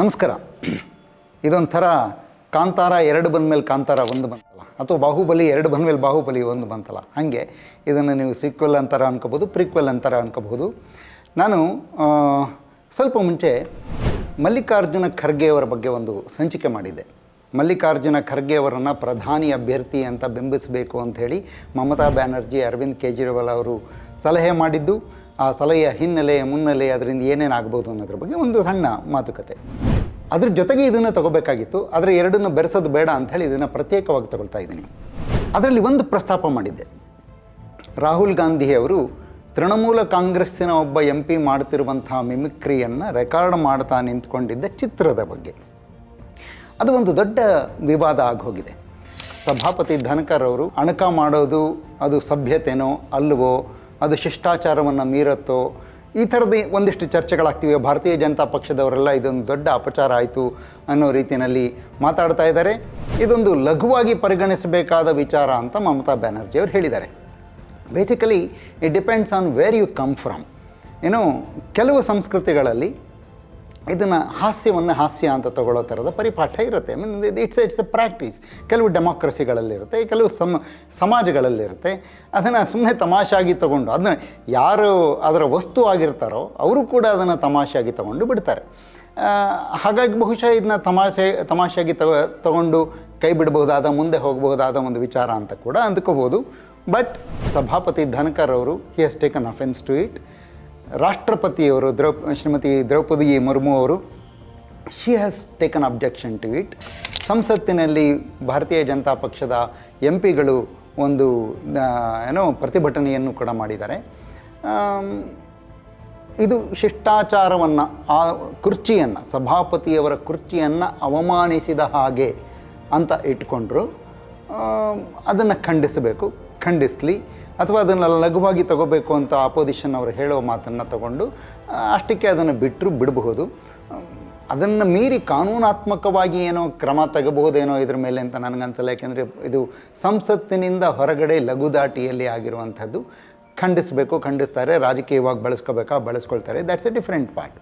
ನಮಸ್ಕಾರ. ಇದೊಂಥರ ಕಾಂತಾರ ಎರಡು ಬಂದಮೇಲೆ ಕಾಂತಾರ ಒಂದು ಬಂತಲ್ಲ. ಅಥವಾ ಬಾಹುಬಲಿ ಎರಡು ಬಂದಮೇಲೆ ಬಾಹುಬಲಿ ಒಂದು ಬಂತಲ್ಲ. ಹಾಗೆ ಇದನ್ನು ನೀವು ಸೀಕ್ವೆಲ್ ಅಂತಾರ ಅನ್ಕೋಬೋದು ಪ್ರೀಕ್ವೆಲ್ ಅಂತಾರ ಅನ್ಕೋಬಹುದು. ನಾನು ಸ್ವಲ್ಪ ಮುಂಚೆ ಮಲ್ಲಿಕಾರ್ಜುನ ಖರ್ಗೆಯವರ ಬಗ್ಗೆ ಒಂದು ಸಂಚಿಕೆ ಮಾಡಿದ್ದೆ. ಮಲ್ಲಿಕಾರ್ಜುನ ಖರ್ಗೆಯವರನ್ನು ಪ್ರಧಾನಿ ಅಭ್ಯರ್ಥಿ ಅಂತ ಬಿಂಬಿಸಬೇಕು ಅಂಥೇಳಿ ಮಮತಾ ಬ್ಯಾನರ್ಜಿ, ಅರವಿಂದ್ ಕೇಜ್ರಿವಾಲ್ ಅವರು ಸಲಹೆ ಮಾಡಿದ್ದು. ಆ ಸಲಹೆಯ ಹಿನ್ನೆಲೆ, ಮುನ್ನೆಲೆ ಅದರಿಂದ ಏನೇನಾಗ್ಬೋದು ಅನ್ನೋದ್ರ ಬಗ್ಗೆ ಒಂದು ಸಣ್ಣ ಮಾತುಕತೆ. ಅದ್ರ ಜೊತೆಗೆ ಇದನ್ನು ತಗೋಬೇಕಾಗಿತ್ತು. ಆದರೆ ಎರಡನ್ನು ಬೆರೆಸೋದು ಬೇಡ ಅಂಥೇಳಿ ಇದನ್ನು ಪ್ರತ್ಯೇಕವಾಗಿ ತಗೊಳ್ತಾ ಇದ್ದೀನಿ. ಅದರಲ್ಲಿ ಒಂದು ಪ್ರಸ್ತಾಪ ಮಾಡಿದ್ದೆ. ರಾಹುಲ್ ಗಾಂಧಿ ಅವರು ತೃಣಮೂಲ ಕಾಂಗ್ರೆಸ್ಸಿನ ಒಬ್ಬ ಎಂ ಪಿ ಮಾಡ್ತಿರುವಂತಹ ಮಿಮಿಕ್ರಿಯನ್ನು ರೆಕಾರ್ಡ್ ಮಾಡ್ತಾ ನಿಂತ್ಕೊಂಡಿದ್ದ ಚಿತ್ರದ ಬಗ್ಗೆ. ಅದು ಒಂದು ದೊಡ್ಡ ವಿವಾದ ಆಗೋಗಿದೆ. ಸಭಾಪತಿ ಧನಕರ್ ಅವರು ಅಣಕ ಮಾಡೋದು ಅದು ಸಭ್ಯತೆನೋ ಅಲ್ವೋ ಅದು ಶಿಷ್ಟಾಚಾರವನ್ನು ಮೀರತ್ತೋ ಈ ಥರದ ಒಂದಿಷ್ಟು ಚರ್ಚೆಗಳಾಗ್ತಿವೆ. ಭಾರತೀಯ ಜನತಾ ಪಕ್ಷದವರೆಲ್ಲ ಇದೊಂದು ದೊಡ್ಡ ಅಪಚಾರ ಆಯಿತು ಅನ್ನೋ ರೀತಿಯಲ್ಲಿ ಮಾತಾಡ್ತಾ ಇದ್ದಾರೆ. ಇದೊಂದು ಲಘುವಾಗಿ ಪರಿಗಣಿಸಬೇಕಾದ ವಿಚಾರ ಅಂತ ಮಮತಾ ಬ್ಯಾನರ್ಜಿ ಅವರು ಹೇಳಿದ್ದಾರೆ. Basically it depends on where you come from ಏನೋ ಕೆಲವು ಸಂಸ್ಕೃತಿಗಳಲ್ಲಿ ಇದನ್ನು ಹಾಸ್ಯವನ್ನು ಹಾಸ್ಯ ಅಂತ ತಗೊಳ್ಳೋ ಥರದ ಪರಿಪಾಠ ಇರುತ್ತೆ. Mean it's it's a practice ಕೆಲವು ಡೆಮಾಕ್ರಸಿಗಳಲ್ಲಿರುತ್ತೆ, ಕೆಲವು ಸಮ, ಸಮಾಜಗಳಲ್ಲಿರುತ್ತೆ. ಅದನ್ನು ಸುಮ್ಮನೆ ತಮಾಷಾಗಿ ತಗೊಂಡು, ಅದನ್ನ ಯಾರು ಅದರ ವಸ್ತು ಆಗಿರ್ತಾರೋ, ಅವರು ಕೂಡ ಅದನ್ನು ತಮಾಷೆಯಾಗಿ ತಗೊಂಡು ಬಿಡ್ತಾರೆ. ಹಾಗಾಗಿ ಬಹುಶಃ ಇದನ್ನ ತಮಾಷೆ, ತಮಾಷೆಯಾಗಿ ತಗೊ, ತಗೊಂಡು ಕೈ ಬಿಡಬಹುದಾದ, ಮುಂದೆ ಹೋಗಬಹುದಾದ ಒಂದು ವಿಚಾರ ಅಂತ ಕೂಡ ಅಂದ್ಕೋಬೋದು. ಬಟ್ ಸಭಾಪತಿ ಧನಕರ್ ಅವರು he has taken offence to it ರಾಷ್ಟ್ರಪತಿಯವರು ದ್ರೌ, ಶ್ರೀಮತಿ ದ್ರೌಪದಿ ಮುರ್ಮು ಅವರು she has taken objection to it ಸಂಸತ್ತಿನಲ್ಲಿ ಭಾರತೀಯ ಜನತಾ ಪಕ್ಷದ ಎಂ ಪಿಗಳು ಒಂದು ಏನೋ ಪ್ರತಿಭಟನೆಯನ್ನು ಕೂಡ ಮಾಡಿದ್ದಾರೆ. ಇದು ಶಿಷ್ಟಾಚಾರವನ್ನು, ಆ ಕುರ್ಚಿಯನ್ನು, ಸಭಾಪತಿಯವರ ಕುರ್ಚಿಯನ್ನು ಅವಮಾನಿಸಿದ ಹಾಗೆ ಅಂತ ಇಟ್ಕೊಂಡ್ರು. ಅದನ್ನು ಖಂಡಿಸಬೇಕು. ಖಂಡಿಸಲಿ ಅಥವಾ ಅದನ್ನು ಲಘುವಾಗಿ ತಗೋಬೇಕು ಅಂತ ಆಪೋಸಿಷನ್ ಅವರು ಹೇಳೋ ಮಾತನ್ನು ತಗೊಂಡು ಅಷ್ಟಕ್ಕೆ ಅದನ್ನು ಬಿಟ್ಟರು ಬಿಡಬಹುದು. ಅದನ್ನು ಮೀರಿ ಕಾನೂನಾತ್ಮಕವಾಗಿ ಏನೋ ಕ್ರಮ ತಗಬಹುದೇನೋ ಇದ್ರ ಮೇಲೆ ಅಂತ ನನಗನ್ಸಲ್ಲ, ಯಾಕೆಂದರೆ ಇದು ಸಂಸತ್ತಿನಿಂದ ಹೊರಗಡೆ ಲಘುದಾಟಿಯಲ್ಲಿ ಆಗಿರುವಂಥದ್ದು. ಖಂಡಿಸಬೇಕು, ಖಂಡಿಸ್ತಾರೆ, ರಾಜಕೀಯವಾಗಿ ಬಳಸ್ಕೋಬೇಕಾ, ಬಳಸ್ಕೊಳ್ತಾರೆ. ದ್ಯಾಟ್ಸ್ ಎ ಡಿಫ್ರೆಂಟ್ ಪಾರ್ಟ್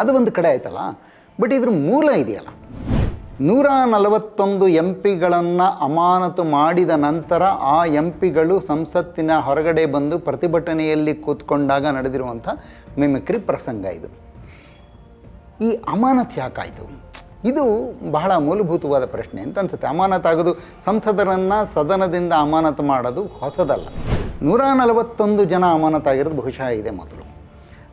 ಅದು ಒಂದು ಕಡೆ ಆಯ್ತಲ್ಲ? ಬಟ್ ಇದ್ರ ಮೂಲ ಇದೆಯಲ್ಲ? ನೂರ ನಲವತ್ತೊಂದು ಎಂ ಪಿಗಳನ್ನು ಅಮಾನತು ಮಾಡಿದ ನಂತರ ಆ ಎಂ ಪಿಗಳು ಸಂಸತ್ತಿನ ಹೊರಗಡೆ ಬಂದು ಪ್ರತಿಭಟನೆಯಲ್ಲಿ ಕೂತ್ಕೊಂಡಾಗ ನಡೆದಿರುವಂಥ ಮಿಮಿಕ್ರಿ ಪ್ರಸಂಗ ಇದು. ಈ ಅಮಾನತ್ ಯಾಕಾಯಿತು? ಇದು ಬಹಳ ಮೂಲಭೂತವಾದ ಪ್ರಶ್ನೆ ಅಂತ ಅನ್ಸುತ್ತೆ. ಅಮಾನತಾಗೋದು ಸಂಸದರನ್ನು ಸದನದಿಂದ ಅಮಾನತು ಮಾಡೋದು ಹೊಸದಲ್ಲ. ನೂರ ನಲವತ್ತೊಂದು ಜನ ಅಮಾನತಾಗಿರೋದು ಬಹುಶಃ ಇದೆ ಮೊದಲು.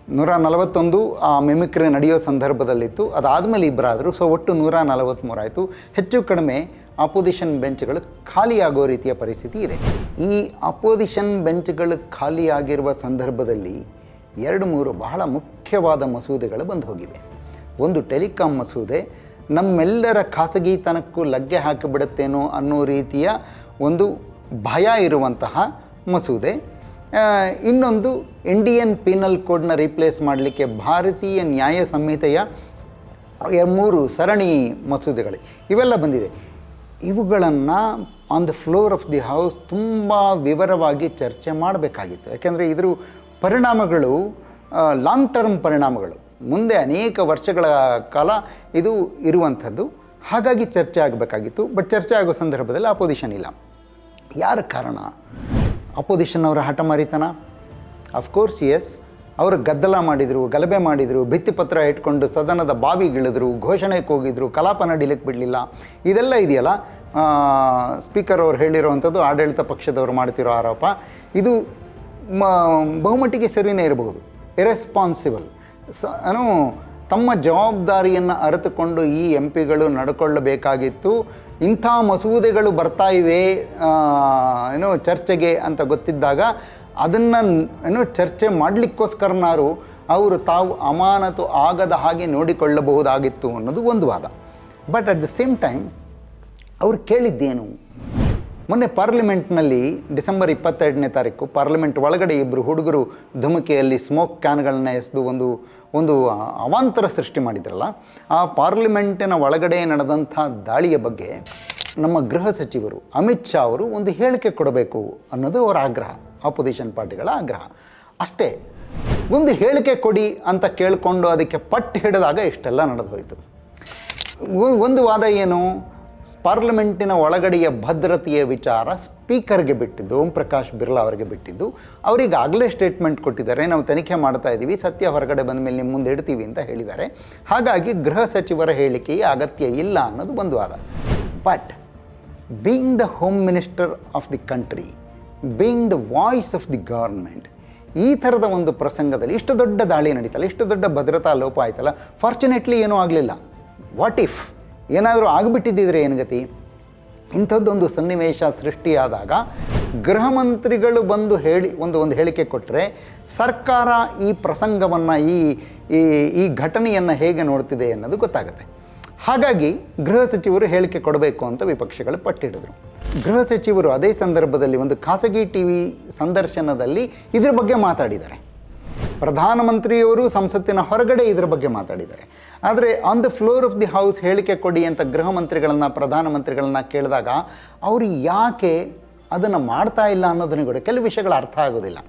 ನೂರ ನಲವತ್ತೊಂದು ಆ ಮಿಮಿಕ್ರಿ ನಡೆಯೋ ಸಂದರ್ಭದಲ್ಲಿತ್ತು. ಅದಾದಮೇಲೆ ಇಬ್ಬರಾದರು ಸೊ ಒಟ್ಟು ನೂರ ನಲವತ್ತ್ಮೂರಾಯಿತು ಹೆಚ್ಚು ಕಡಿಮೆ ಅಪೋಸಿಷನ್ ಬೆಂಚ್ಗಳು ಖಾಲಿಯಾಗೋ ರೀತಿಯ ಪರಿಸ್ಥಿತಿ ಇದೆ. ಈ ಅಪೋಸಿಷನ್ ಬೆಂಚ್ಗಳು ಖಾಲಿಯಾಗಿರುವ ಸಂದರ್ಭದಲ್ಲಿ ಎರಡು, ಮೂರು ಬಹಳ ಮುಖ್ಯವಾದ ಮಸೂದೆಗಳು ಬಂದು ಹೋಗಿವೆ. ಒಂದು ಟೆಲಿಕಾಂ ಮಸೂದೆ. ನಮ್ಮೆಲ್ಲರ ಖಾಸಗಿತನಕ್ಕೂ ಲಗ್ಗೆ ಹಾಕಿಬಿಡುತ್ತೇನೋ ಅನ್ನೋ ರೀತಿಯ ಒಂದು ಭಯ ಇರುವಂತಹ ಮಸೂದೆ. ಇನ್ನೊಂದು ಇಂಡಿಯನ್ ಪೀನಲ್ ಕೋಡ್ನ ರೀಪ್ಲೇಸ್ ಮಾಡಲಿಕ್ಕೆ ಭಾರತೀಯ ನ್ಯಾಯ ಸಂಹಿತೆಯ ಮೂರು ಸರಣಿ ಮಸೂದೆಗಳು. ಇವೆಲ್ಲ ಬಂದಿದೆ. ಇವುಗಳನ್ನು on the floor of the house ತುಂಬ ವಿವರವಾಗಿ ಚರ್ಚೆ ಮಾಡಬೇಕಾಗಿತ್ತು. ಯಾಕೆಂದರೆ ಇದ್ರ ಪರಿಣಾಮಗಳು ಲಾಂಗ್ ಟರ್ಮ್ ಪರಿಣಾಮಗಳು. ಮುಂದೆ ಅನೇಕ ವರ್ಷಗಳ ಕಾಲ ಇದು ಇರುವಂಥದ್ದು. ಹಾಗಾಗಿ ಚರ್ಚೆ ಆಗಬೇಕಾಗಿತ್ತು. ಬಟ್ ಚರ್ಚೆ ಆಗೋ ಸಂದರ್ಭದಲ್ಲಿ ಅಪೋಸಿಷನ್ ಇಲ್ಲ. ಯಾರ ಕಾರಣ? ಅಪೋಸಿಷನ್ ಅವರ ಹಠಮಾರಿತನ ಅಫ್ಕೋರ್ಸ್ ಎಸ್ ಅವರು ಗದ್ದಲ ಮಾಡಿದರು, ಗಲಭೆ ಮಾಡಿದರು ಭಿತ್ತಿಪತ್ರ ಇಟ್ಕೊಂಡು ಸದನದ ಬಾವಿಗಿಳಿದ್ರು ಘೋಷಣೆಗೆ ಹೋಗಿದ್ರು, ಕಲಾಪ ನಡೀಲಿಕ್ಕೆ ಬಿಡಲಿಲ್ಲ. ಇದೆಲ್ಲ ಇದೆಯಲ್ಲ? ಸ್ಪೀಕರ್ ಅವ್ರು ಹೇಳಿರುವಂಥದ್ದು ಆಡಳಿತ ಪಕ್ಷದವರು ಮಾಡ್ತಿರೋ ಆರೋಪ. ಇದು ಬಹುಮಟ್ಟಿಗೆ ಸರಿಯೇ ಇರಬಹುದು. ಇರೆಸ್ಪಾನ್ಸಿಬಲ್ ಸ ತಮ್ಮ ಜವಾಬ್ದಾರಿಯನ್ನು ಅರಿತುಕೊಂಡು ಈ ಎಂ ಪಿಗಳು ನಡ್ಕೊಳ್ಳಬೇಕಾಗಿತ್ತು. ಇಂಥ ಮಸೂದೆಗಳು ಬರ್ತಾ ಇವೆ ಏನು ಚರ್ಚೆಗೆ ಅಂತ ಗೊತ್ತಿದ್ದಾಗ ಅದನ್ನು ಏನು ಚರ್ಚೆ ಮಾಡಲಿಕ್ಕೋಸ್ಕರನಾರು ಅವರು ತಾವು ಅಮಾನತು ಆಗದ ಹಾಗೆ ನೋಡಿಕೊಳ್ಳಬಹುದಾಗಿತ್ತು ಅನ್ನೋದು ಒಂದು ವಾದ. But at the same time ಅವ್ರು ಕೇಳಿದ್ದೇನು? ಮೊನ್ನೆ ಪಾರ್ಲಿಮೆಂಟ್ನಲ್ಲಿ ಡಿಸೆಂಬರ್ ಇಪ್ಪತ್ತೆರಡನೇ ತಾರೀಕು ಪಾರ್ಲಿಮೆಂಟ್ ಒಳಗಡೆ ಇಬ್ಬರು ಹುಡುಗರು ಧುಮುಕೆಯಲ್ಲಿ ಸ್ಮೋಕ್ ಕ್ಯಾನ್ಗಳನ್ನ ಎಸೆದು ಒಂದು ಒಂದು ಅವಾಂತರ ಸೃಷ್ಟಿ ಮಾಡಿದ್ರಲ್ಲ, ಆ ಪಾರ್ಲಿಮೆಂಟಿನ ಒಳಗಡೆ ನಡೆದಂಥ ದಾಳಿಯ ಬಗ್ಗೆ ನಮ್ಮ ಗೃಹ ಸಚಿವರು ಅಮಿತ್ ಶಾ ಅವರು ಒಂದು ಹೇಳಿಕೆ ಕೊಡಬೇಕು ಅನ್ನೋದು ಅವರ ಆಗ್ರಹ ಆಪೋಸಿಷನ್ ಪಾರ್ಟಿಗಳ ಆಗ್ರಹ. ಅಷ್ಟೇ, ಒಂದು ಹೇಳಿಕೆ ಕೊಡಿ ಅಂತ ಕೇಳಿಕೊಂಡು ಅದಕ್ಕೆ ಪಟ್ಟು ಹಿಡಿದಾಗ ಇಷ್ಟೆಲ್ಲ ನಡೆದು ಹೋಯಿತು. ಒಂದು ವಾದ ಏನು? ಪಾರ್ಲಿಮೆಂಟಿನ ಒಳಗಡೆಯ ಭದ್ರತೆಯ ವಿಚಾರ ಸ್ಪೀಕರ್ಗೆ ಬಿಟ್ಟಿದ್ದು, ಓಂ ಪ್ರಕಾಶ್ ಬಿರ್ಲಾ ಅವರಿಗೆ ಬಿಟ್ಟಿದ್ದು. ಅವರಿಗಾಗಲೇ ಸ್ಟೇಟ್ಮೆಂಟ್ ಕೊಟ್ಟಿದ್ದಾರೆ. ನಾವು ತನಿಖೆ ಮಾಡ್ತಾ ಇದ್ದೀವಿ. ಸತ್ಯ ಹೊರಗಡೆ ಬಂದ ಮೇಲೆ ನಿಮ್ಮ ಮುಂದೆ ಇಡ್ತೀವಿ ಅಂತ ಹೇಳಿದ್ದಾರೆ. ಹಾಗಾಗಿ ಗೃಹ ಸಚಿವರ ಹೇಳಿಕೆಯ ಅಗತ್ಯ ಇಲ್ಲ ಅನ್ನೋದು ಒಂದು ವಾದ. But being the home minister of the country being the voice of the government ಈ ಥರದ ಒಂದು ಪ್ರಸಂಗದಲ್ಲಿ ಇಷ್ಟು ದೊಡ್ಡ ದಾಳಿ ನಡೀತಲ್ಲ, ಇಷ್ಟು ದೊಡ್ಡ ಭದ್ರತಾ ಲೋಪ ಆಯ್ತಲ್ಲ ಫಾರ್ಚುನೇಟ್ಲಿ ಏನೂ ಆಗಲಿಲ್ಲ. ವಾಟ್ ಇಫ್ ಏನಾದರೂ ಆಗಿಬಿಟ್ಟಿದ್ದಿದ್ರೆ ಏನು ಗತಿ? ಇಂಥದ್ದೊಂದು ಸನ್ನಿವೇಶ ಸೃಷ್ಟಿಯಾದಾಗ ಗೃಹ ಮಂತ್ರಿಗಳು ಬಂದು ಹೇಳಿ, ಒಂದು ಒಂದು ಹೇಳಿಕೆ ಕೊಟ್ಟರೆ ಸರ್ಕಾರ ಈ ಪ್ರಸಂಗವನ್ನು, ಈ ಈ ಈ ಘಟನೆಯನ್ನು ಹೇಗೆ ನೋಡ್ತಿದೆ ಅನ್ನೋದು ಗೊತ್ತಾಗುತ್ತೆ. ಹಾಗಾಗಿ ಗೃಹ ಸಚಿವರು ಹೇಳಿಕೆ ಕೊಡಬೇಕು ಅಂತ ವಿಪಕ್ಷಗಳು ಪಟ್ಟಿಡಿದ್ರು. ಗೃಹ ಸಚಿವರು ಅದೇ ಸಂದರ್ಭದಲ್ಲಿ ಒಂದು ಖಾಸಗಿ ಟಿ ವಿ ಸಂದರ್ಶನದಲ್ಲಿ ಇದ್ರ ಬಗ್ಗೆ ಮಾತಾಡಿದ್ದಾರೆ. ಪ್ರಧಾನಮಂತ್ರಿಯವರು ಸಂಸತ್ತಿನ ಹೊರಗಡೆ ಇದರ ಬಗ್ಗೆ ಮಾತಾಡಿದ್ದಾರೆ. ಆದರೆ on the floor of the house ಹೇಳಿಕೆ ಕೊಡಿ ಅಂತ ಗೃಹ ಮಂತ್ರಿಗಳನ್ನು, ಪ್ರಧಾನಮಂತ್ರಿಗಳನ್ನ ಕೇಳಿದಾಗ ಅವರು ಯಾಕೆ ಅದನ್ನು ಮಾಡ್ತಾ ಇಲ್ಲ ಅನ್ನೋದನ್ನು ಕೂಡ ಕೆಲವು ವಿಷಯಗಳು ಅರ್ಥ ಆಗೋದಿಲ್ಲ.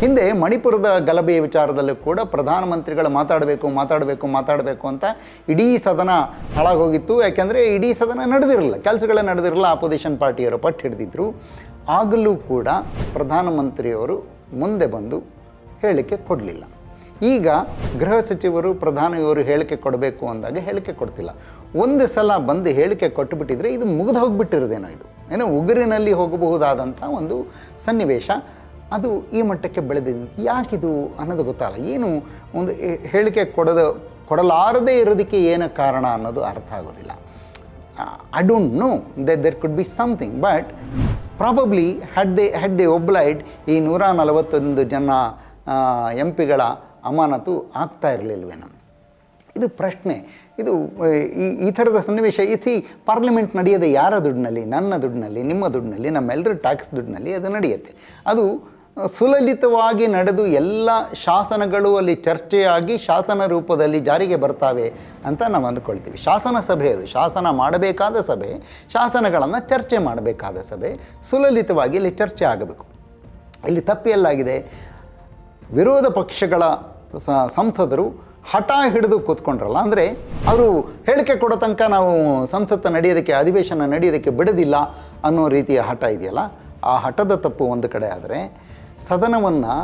ಹಿಂದೆ ಮಣಿಪುರದ ಗಲಭೆಯ ವಿಚಾರದಲ್ಲೂ ಕೂಡ ಪ್ರಧಾನಮಂತ್ರಿಗಳು ಮಾತಾಡಬೇಕು ಮಾತಾಡಬೇಕು ಮಾತಾಡಬೇಕು ಅಂತ ಇಡೀ ಸದನ ಹಾಳಾಗೋಗಿತ್ತು. ಯಾಕೆಂದರೆ ಇಡೀ ಸದನ ನಡೆದಿರಲಿಲ್ಲ. ಕೆಲಸಗಳೇ ನಡೆದಿರಲಿಲ್ಲ. ಆಪೋಸಿಷನ್ ಪಾರ್ಟಿಯವರು ಪಟ್ಟು ಹಿಡಿದಿದ್ದರು ಆಗಲೂ ಕೂಡ ಪ್ರಧಾನಮಂತ್ರಿಯವರು ಮುಂದೆ ಬಂದು ಹೇಳಿಕೆ ಕೊಡಲಿಲ್ಲ. ಈಗ ಗೃಹ ಸಚಿವರು ಪ್ರಧಾನಿಯವರು ಹೇಳಿಕೆ ಕೊಡಬೇಕು ಅಂದಾಗ ಹೇಳಿಕೆ ಕೊಡ್ತಿಲ್ಲ. ಒಂದು ಸಲ ಬಂದು ಹೇಳಿಕೆ ಕೊಟ್ಟುಬಿಟ್ಟಿದ್ರೆ ಇದು ಮುಗಿದು ಹೋಗಿಬಿಟ್ಟಿರೋದೇನೋ ಇದು. ಏನೋ ಉಗುರಿನಲ್ಲಿ ಹೋಗಬಹುದಾದಂಥ ಒಂದು ಸನ್ನಿವೇಶ. ಅದು ಈ ಮಟ್ಟಕ್ಕೆ ಬೆಳೆದಿದೆ. ಯಾಕಿದು ಅನ್ನೋದು ಗೊತ್ತಲ್ಲ. ಏನು ಒಂದು ಹೇಳಿಕೆ ಕೊಡದ, ಕೊಡಲಾರದೇ ಇರೋದಕ್ಕೆ ಏನು ಕಾರಣ ಅನ್ನೋದು ಅರ್ಥ ಆಗೋದಿಲ್ಲ. I don't know the there could be something but probably had they had they obliged ಈ ನೂರ ನಲವತ್ತೊಂದು ಜನ ಎಂ ಪಿಗಳ ಅಮಾನತು ಆಗ್ತಾ ಇರಲಿಲ್ವೇನೋ ಇದು ಪ್ರಶ್ನೆ. ಇದು ಈ ಈ ಥರದ ಸನ್ನಿವೇಶ ಇಸಿ ಪಾರ್ಲಿಮೆಂಟ್ ನಡೆಯೋದು ಯಾರ ದುಡ್ಡಿನಲ್ಲಿ? ನನ್ನ ದುಡ್ಡಿನಲ್ಲಿ, ನಿಮ್ಮ ದುಡ್ಡಿನಲ್ಲಿ, ನಮ್ಮೆಲ್ಲರ ಟ್ಯಾಕ್ಸ್ ದುಡ್ಡಿನಲ್ಲಿ ಅದು ನಡೆಯುತ್ತೆ. ಅದು ಸುಲಲಿತವಾಗಿ ನಡೆದು ಎಲ್ಲ ಶಾಸನಗಳು ಅಲ್ಲಿ ಚರ್ಚೆಯಾಗಿ ಶಾಸನ ರೂಪದಲ್ಲಿ ಜಾರಿಗೆ ಬರ್ತಾವೆ ಅಂತ ನಾವು ಅಂದ್ಕೊಳ್ತೀವಿ. ಶಾಸನ ಸಭೆ ಅದು. ಶಾಸನ ಮಾಡಬೇಕಾದ ಸಭೆ, ಶಾಸನಗಳನ್ನು ಚರ್ಚೆ ಮಾಡಬೇಕಾದ ಸಭೆ, ಸುಲಲಿತವಾಗಿ ಇಲ್ಲಿ ಚರ್ಚೆ ಆಗಬೇಕು. ಇಲ್ಲಿ ತಪ್ಪೆಲ್ಲಾಗಿದೆ ವಿರೋಧ ಪಕ್ಷಗಳ ಸಂಸದರು ಹಠ ಹಿಡಿದು ಕೂತ್ಕೊಂಡ್ರಲ್ಲ, ಅಂದರೆ ಅವರು ಹೇಳಿಕೆ ಕೊಡೋ ತನಕ ನಾವು ಸಂಸತ್ತ ನಡೆಯೋದಕ್ಕೆ, ಅಧಿವೇಶನ ನಡೆಯೋದಕ್ಕೆ ಬಿಡೋದಿಲ್ಲ ಅನ್ನೋ ರೀತಿಯ ಹಠ ಇದೆಯಲ್ಲ, ಆ ಹಠದ ತಪ್ಪು ಒಂದು ಕಡೆ ಆದರೆ ಸದನವನ್ನು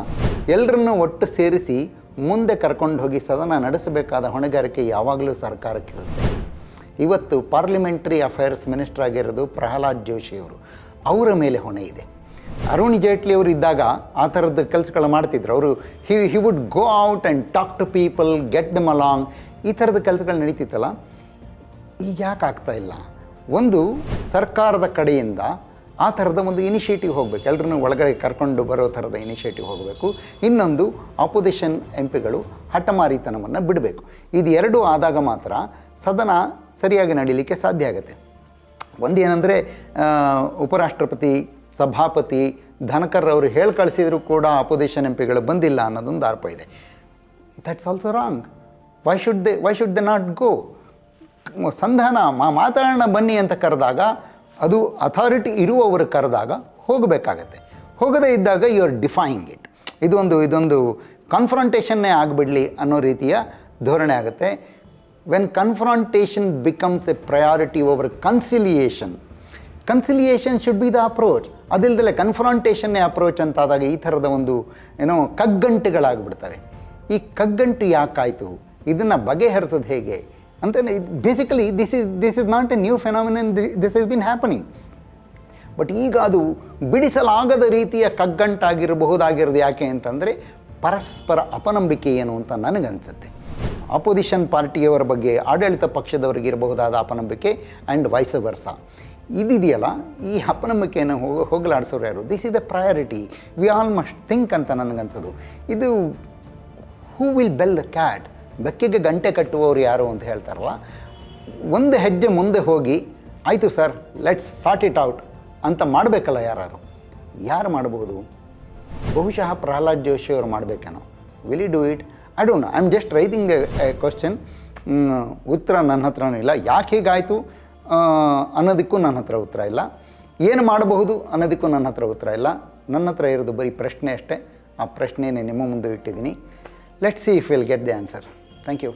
ಎಲ್ಲರನ್ನೂ ಒಟ್ಟು ಸೇರಿಸಿ ಮುಂದೆ ಕರ್ಕೊಂಡು ಹೋಗಿ ಸದನ ನಡೆಸಬೇಕಾದ ಹೊಣೆಗಾರಿಕೆ ಯಾವಾಗಲೂ ಸರ್ಕಾರಕ್ಕಿರುತ್ತೆ ಇವತ್ತು ಪಾರ್ಲಿಮೆಂಟ್ರಿ ಅಫೇರ್ಸ್ ಮಿನಿಸ್ಟರ್ ಆಗಿರೋದು ಪ್ರಹ್ಲಾದ್ ಜೋಶಿಯವರು ಅವರ ಮೇಲೆ ಹೊಣೆ ಇದೆ. ಅರುಣ್ ಜೇಟ್ಲಿ ಅವರು ಇದ್ದಾಗ ಆ ಥರದ ಕೆಲಸಗಳು ಮಾಡ್ತಿದ್ರು. ಅವರು he he would go out and talk to people get them along ಈ ಥರದ ಕೆಲಸಗಳು ನಡೀತಿತ್ತಲ್ಲ. ಈಗ ಯಾಕೆ ಆಗ್ತಾ ಇಲ್ಲ? ಒಂದು, ಸರ್ಕಾರದ ಕಡೆಯಿಂದ ಆ ಥರದ ಒಂದು ಇನಿಷಿಯೇಟಿವ್ ಹೋಗಬೇಕು. ಎಲ್ಲರನ್ನೂ ಒಳಗಡೆ ಕರ್ಕೊಂಡು ಬರೋ ಥರದ ಇನಿಷಿಯೇಟಿವ್ ಹೋಗಬೇಕು. ಇನ್ನೊಂದು ಆಪೋಸಿಷನ್ ಎಂ ಪಿಗಳು ಹಠಮಾರಿತನವನ್ನು ಬಿಡಬೇಕು. ಇದು ಎರಡೂ ಆದಾಗ ಮಾತ್ರ ಸದನ ಸರಿಯಾಗಿ ನಡೀಲಿಕ್ಕೆ ಸಾಧ್ಯ ಆಗುತ್ತೆ. ಒಂದು ಏನಂದರೆ ಉಪರಾಷ್ಟ್ರಪತಿ ಸಭಾಪತಿ ಧನಕರ್ ಅವರು ಹೇಳಿ ಕಳಿಸಿದ್ರು ಕೂಡ ಅಪೋಸಿಷನ್ ಎಂ ಪಿಗಳು ಬಂದಿಲ್ಲ ಅನ್ನೋದೊಂದು ಆರೋಪ ಇದೆ. That's also wrong why should they why should they not go ಸಂಧಾನ, ಮಾ, ಮಾತಾಡೋಣ ಬನ್ನಿ ಅಂತ ಕರೆದಾಗ, ಅದು ಅಥಾರಿಟಿ ಇರುವವರು ಕರೆದಾಗ ಹೋಗಬೇಕಾಗತ್ತೆ. ಹೋಗದೇ ಇದ್ದಾಗ ಯು ಆರ್ ಡಿಫೈಯಿಂಗ್ ಇಟ್ ಇದೊಂದು ಇದೊಂದು ಕನ್ಫ್ರಂಟೇಷನ್ನೇ ಆಗಿಬಿಡಲಿ ಅನ್ನೋ ರೀತಿಯ ಧೋರಣೆ ಆಗುತ್ತೆ. When confrontation becomes a priority over conciliation conciliation should be the approach ಅದಿಲ್ಲದಲ್ಲೇ ಕನ್ಫ್ರಾಂಟೇಷನ್ನೇ ಅಪ್ರೋಚ್ ಅಂತಾದಾಗ ಈ ಥರದ ಒಂದು, ಏನೋ ಕಗ್ಗಂಟುಗಳಾಗ್ಬಿಡ್ತವೆ. ಈ ಕಗ್ಗಂಟು ಯಾಕಾಯಿತು? ಇದನ್ನು ಬಗೆಹರಿಸೋದು ಹೇಗೆ? ಅಂತ basically this is this is not a new phenomenon this is been happening but ಈಗ ಅದು ಬಿಡಿಸಲಾಗದ ರೀತಿಯ ಕಗ್ಗಂಟಾಗಿರಬಹುದಾಗಿರೋದು ಯಾಕೆ ಅಂತಂದರೆ ಪರಸ್ಪರ ಅಪನಂಬಿಕೆ ಏನು ಅಂತ ನನಗನ್ಸುತ್ತೆ. ಅಪೋಸಿಷನ್ ಪಾರ್ಟಿಯವರ ಬಗ್ಗೆ ಆಡಳಿತ ಪಕ್ಷದವರಿಗಿರಬಹುದಾದ ಅಪನಂಬಿಕೆ ಆ್ಯಂಡ್ ವೈಸ್ ವರ್ಸ ಇದಿದೆಯಲ್ಲ, ಈ ಹಪ್ಪನಂಬಿಕೆಯನ್ನು ಹೋಗ ಹೋಗಲಾಡಿಸೋರು ಯಾರು? This is the priority we all must think ಅಂತ ನನಗನ್ಸೋದು. ಇದು who will bell the cat ಬೆಕ್ಕಿಗೆ ಗಂಟೆ ಕಟ್ಟುವವರು ಯಾರು ಅಂತ ಹೇಳ್ತಾರಲ್ಲ? ಒಂದು ಹೆಜ್ಜೆ ಮುಂದೆ ಹೋಗಿ, ಆಯಿತು sir let's sort it out ಅಂತ ಮಾಡಬೇಕಲ್ಲ ಯಾರು ಯಾರು ಮಾಡ್ಬೋದು? ಬಹುಶಃ ಪ್ರಹ್ಲಾದ್ ಜೋಶಿ ಅವರು ಮಾಡಬೇಕೇನೋ. Will you do it I don't I am just writing a question ಉತ್ತರ ನನ್ನ ಹತ್ರನೂ ಇಲ್ಲ. ಯಾಕೆ ಹೀಗಾಯಿತು? ಅನ್ನೋದಕ್ಕೂ ನನ್ನ ಹತ್ರ ಉತ್ತರ ಇಲ್ಲ. ಏನು ಮಾಡಬಹುದು ಅನ್ನೋದಕ್ಕೂ ನನ್ನ ಹತ್ರ ಉತ್ತರ ಇಲ್ಲ. ನನ್ನ ಹತ್ರ ಇರೋದು ಬರೀ ಪ್ರಶ್ನೆ ಅಷ್ಟೇ. ಆ ಪ್ರಶ್ನೆನೇ ನಿಮ್ಮ ಮುಂದೆ ಇಟ್ಟಿದ್ದೀನಿ. Let see if will get the answer thank you